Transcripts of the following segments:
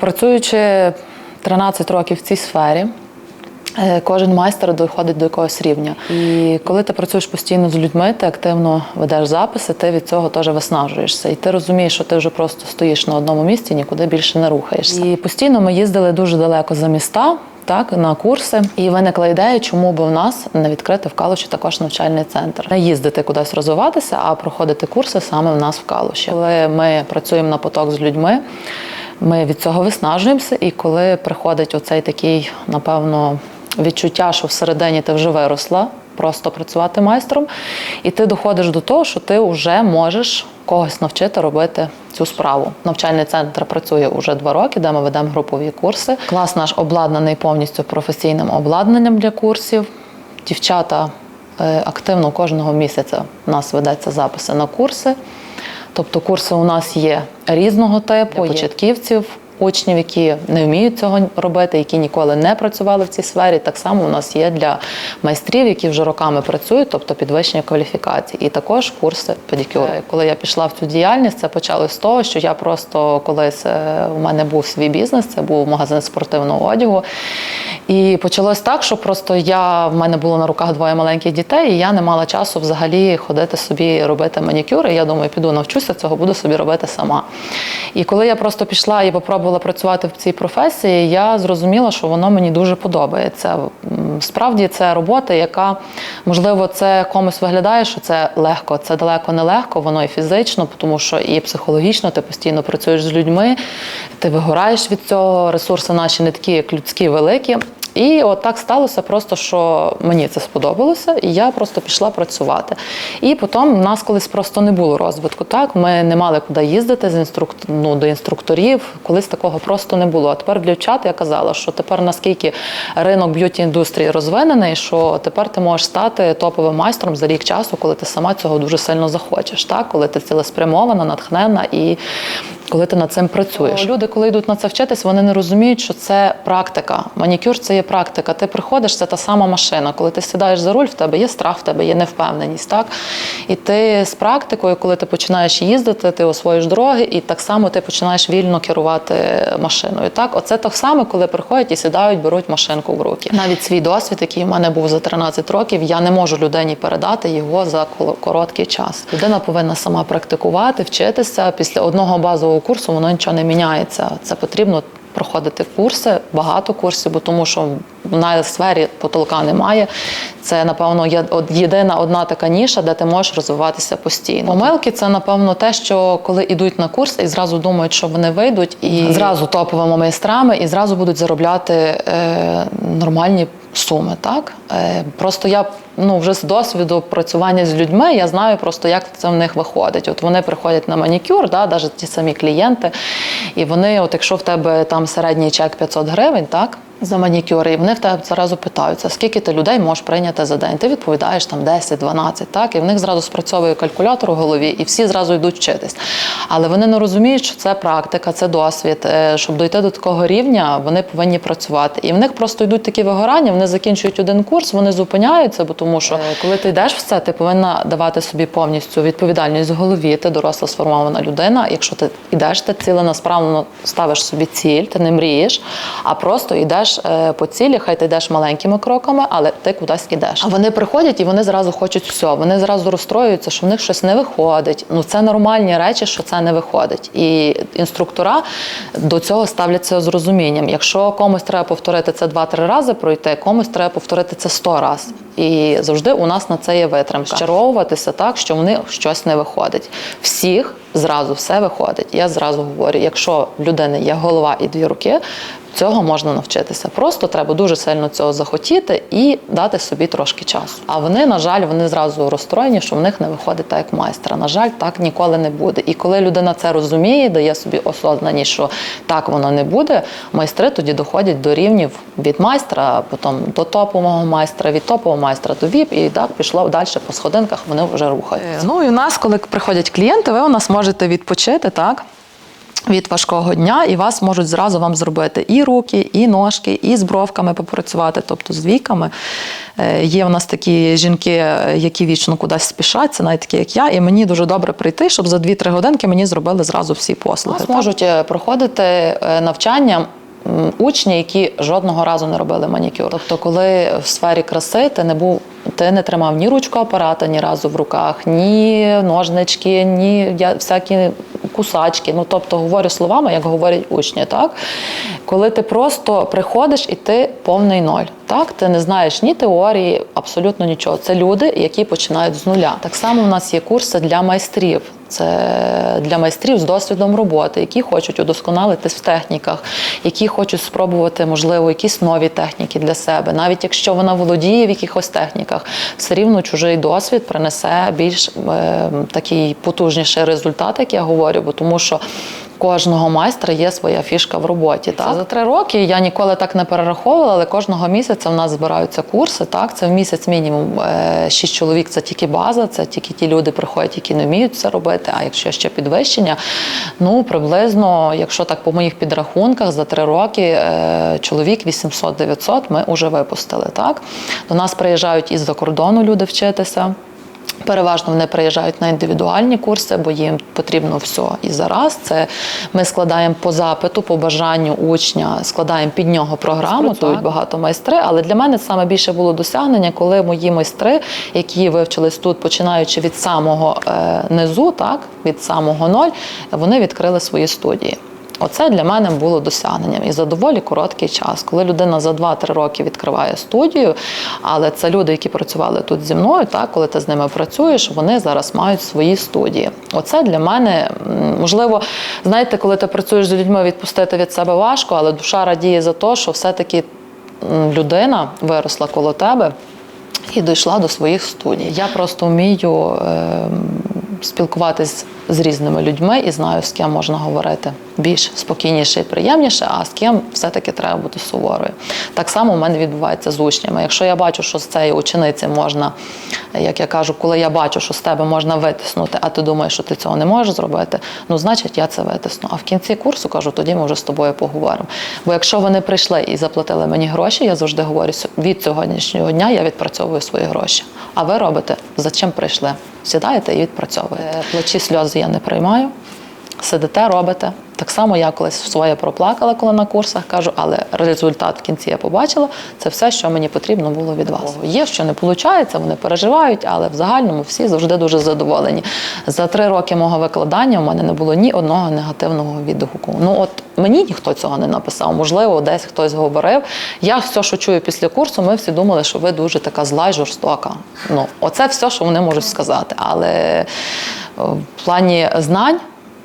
Працюючи 13 років в цій сфері, е, кожен майстер доходить до якогось рівня. І коли ти працюєш постійно з людьми, ти активно ведеш записи, ти від цього теж виснажуєшся. І ти розумієш, що ти вже просто стоїш на одному місці, нікуди більше не рухаєшся. І постійно ми їздили дуже далеко за міста. Так, на курси, і виникла ідея, чому би в нас не відкрити в Калуші також навчальний центр, не їздити кудись розвиватися, а проходити курси саме в нас в Калуші. Коли ми працюємо на поток з людьми, ми від цього виснажуємося, і коли приходить оцей такий, напевно, відчуття, що всередині ти вже виросла, просто працювати майстром, і ти доходиш до того, що ти вже можеш когось навчити робити цю справу. Навчальний центр працює уже два роки, де ми ведемо групові курси. Клас наш обладнаний повністю професійним обладнанням для курсів. Дівчата е, активно кожного місяця у нас ведеться записи на курси. Тобто курси у нас є різного типу, для початківців, учнів, які не вміють цього робити, які ніколи не працювали в цій сфері. Так само у нас є для майстрів, які вже роками працюють, тобто підвищення кваліфікації. І також курси педикюру. Коли я пішла в цю діяльність, це почалось з того, що я просто колись е, у мене був свій бізнес, це був магазин спортивного одягу. І почалось так, що просто я в мене було на руках двоє маленьких дітей, і я не мала часу взагалі ходити собі робити манікюри. Я думаю, піду навчуся цього, буду собі робити сама. І коли я просто пішла і попробувала працювати в цій професії, я зрозуміла, що воно мені дуже подобається. Справді це робота, яка можливо це комусь виглядає, що це легко. Це далеко не легко, воно і фізично, тому що і психологічно ти постійно працюєш з людьми, ти вигораєш від цього. Ресурси наші не такі, як людські, великі. І от так сталося просто, що мені це сподобалося, і я просто пішла працювати. І потім в нас колись просто не було розвитку. Так, ми не мали куди їздити з інструк... ну, до інструкторів. Колись такого просто не було. А тепер для дівчат я казала, що тепер наскільки ринок б'юті індустрії розвинений, що тепер ти можеш стати топовим майстром за рік часу, коли ти сама цього дуже сильно захочеш. Так, коли ти цілеспрямована, натхнена і коли ти над цим працюєш. Люди, коли йдуть на це вчитись, вони не розуміють, що це практика. Манікюр це є практика. Ти приходиш, це та сама машина. Коли ти сідаєш за руль, в тебе є страх, в тебе є невпевненість. Так? І ти з практикою, коли ти починаєш їздити, ти освоїш дороги, і так само ти починаєш вільно керувати машиною. Так, оце так само, коли приходять і сідають, беруть машинку в руки. Навіть свій досвід, який в мене був за 13 років, я не можу людині передати його за короткий час. Людина повинна сама практикувати, вчитися. Після одного базового курсу воно нічого не міняється. Це потрібно. Проходити курси, багато курсів, бо тому що на сфері потолка немає. Це, напевно, єдина одна така ніша, де ти можеш розвиватися постійно. Помилки це, напевно, те, що коли йдуть на курс і зразу думають, що вони вийдуть, і зразу топовими майстрами, і зразу будуть заробляти е, нормальні суми. Так? Е, просто я ну, вже з досвіду працювання з людьми, я знаю просто, як це в них виходить. От вони приходять на манікюр, да, навіть ті самі клієнти, і вони, от якщо в тебе там середній чек 500 гривень, так? За манікюр, і вони в тебе зразу питаються, скільки ти людей можеш прийняти за день. Ти відповідаєш там 10-12, так і в них зразу спрацьовує калькулятор у голові, і всі зразу йдуть вчитись. Але вони не розуміють, що це практика, це досвід. Е, Щоб дойти до такого рівня, вони повинні працювати. І в них просто йдуть такі вигорання. Вони закінчують один курс, вони зупиняються, бо тому що е, коли ти йдеш в це, ти повинна давати собі повністю відповідальність в голові. Ти доросла сформована людина. Якщо ти йдеш, ти ціленасправно ставиш собі ціль, ти не мрієш, а просто йдеш е, по цілі, хай ти йдеш маленькими кроками, але ти кудись ідеш. А вони приходять і вони зразу хочуть все. Вони зразу розстроюються, що в них щось не виходить. Ну це нормальні речі, що це не виходить. І інструктора до цього ставляться з розумінням. Якщо комусь треба повторити це два-три рази пройти, комусь треба повторити це сто разів. І завжди у нас на це є витримка. Щаровуватися так, що в них щось не виходить. Всіх зразу все виходить. Я зразу говорю, якщо в людини є голова і дві руки, цього можна навчитися. Просто треба дуже сильно цього захотіти і дати собі трошки часу. А вони, на жаль, вони зразу розстроєні, що в них не виходить так, як майстра. На жаль, так ніколи не буде. І коли людина це розуміє, дає собі осознаність, що так воно не буде, майстри тоді доходять до рівнів від майстра, потім до топового майстра, від топового майстра до ВІП, і так пішло далі по сходинках, вони вже рухаються. Ну і у нас, коли приходять клієнти, ви у нас можете відпочити, так? Від важкого дня, і вас можуть зразу вам зробити і руки, і ножки, і з бровками попрацювати, тобто з віками. Е, Є в нас такі жінки, е, які вічно кудись спішать, це навіть такі, як я, і мені дуже добре прийти, щоб за 2-3 годинки мені зробили зразу всі послуги. Нас можуть е, проходити навчання. Учні, які жодного разу не робили манікюр. Тобто, коли в сфері краси ти не був, ти не тримав ні ручку апарата ні разу в руках, ні ножнички, ні всякі кусачки. Ну тобто говорю словами, як говорять учні, так коли ти просто приходиш і ти повний ноль. Так, ти не знаєш ні теорії, абсолютно нічого. Це люди, які починають з нуля. Так само в нас є курси для майстрів. Це для майстрів з досвідом роботи, які хочуть удосконалитись в техніках, які хочуть спробувати, можливо, якісь нові техніки для себе. Навіть якщо вона володіє в якихось техніках, все рівно чужий досвід принесе більш е, такий потужніший результат, як я говорю, бо тому що. Кожного майстра є своя фішка в роботі. Так? За три роки я ніколи так не перераховувала, але кожного місяця в нас збираються курси. Так? Це в місяць мінімум е, шість чоловік це тільки база, це тільки ті люди приходять, які не вміють це робити. А якщо ще підвищення, ну приблизно, якщо так по моїх підрахунках, за три роки е, чоловік 800-900 ми вже випустили. Так? До нас приїжджають із-за кордону люди вчитися. Переважно вони приїжджають на індивідуальні курси, бо їм потрібно все і зараз. Це ми складаємо по запиту, по бажанню учня, складаємо під нього програму. Працюють багато майстри. Але для мене саме більше було досягнення, коли мої майстри, які вивчились тут, починаючи від самого е, низу, так від самого ноль, вони відкрили свої студії. Оце для мене було досягненням і за доволі короткий час, коли людина за 2-3 роки відкриває студію, але це люди, які працювали тут зі мною, так коли ти з ними працюєш, вони зараз мають свої студії. Оце для мене можливо, знаєте, коли ти працюєш з людьми, відпустити від себе важко, але душа радіє за те, що все-таки людина виросла коло тебе і дійшла до своїх студій. Я просто вмію е, спілкуватись з різними людьми і знаю, з ким можна говорити більш спокійніше і приємніше, а з ким все-таки треба бути суворою. Так само у мене відбувається з учнями. Якщо я бачу, що з цієї учениці можна, як я кажу, коли я бачу, що з тебе можна витиснути, а ти думаєш, що ти цього не можеш зробити, ну значить я це витисну. А в кінці курсу кажу, тоді ми вже з тобою поговоримо. Бо якщо вони прийшли і заплатили мені гроші, я завжди говорю, від сьогоднішнього дня я відпрацьовую свої гроші. А ви робите за чим прийшли? Сідаєте і відпрацьовуєте. Плачі сльози я не приймаю. Сидите, робите. Так само я колись своє проплакала, коли на курсах кажу, але результат в кінці я побачила. Це все, що мені потрібно було від вас. Є, що не виходить, вони переживають, але в загальному всі завжди дуже задоволені. За три роки мого викладання у мене не було ні одного негативного відгуку. Ну от мені ніхто цього не написав. Можливо, десь хтось говорив. Я все, що чую після курсу, ми всі думали, що ви дуже така зла й жорстока. Ну, оце все, що вони можуть сказати. Але в плані знань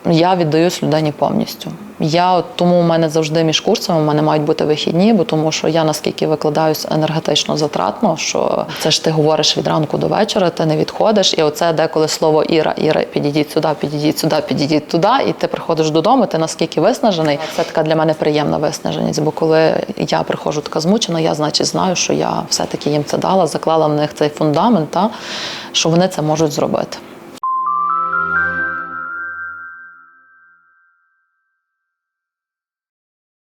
я віддаюсь людині повністю. Я от тому у мене завжди між курсами у мене мають бути вихідні, бо тому що я наскільки викладаюсь енергетично затратно, що це ж ти говориш від ранку до вечора, ти не відходиш. І оце деколи слово Іра, Іра, підійдіть сюди, підійдіть сюди, підійдіть туди, і ти приходиш додому, ти наскільки виснажений. Це така для мене приємна виснаженість. Бо коли я приходжу така змучена, я значить знаю, що я все-таки їм це дала, заклала в них цей фундамент, та, що вони це можуть зробити.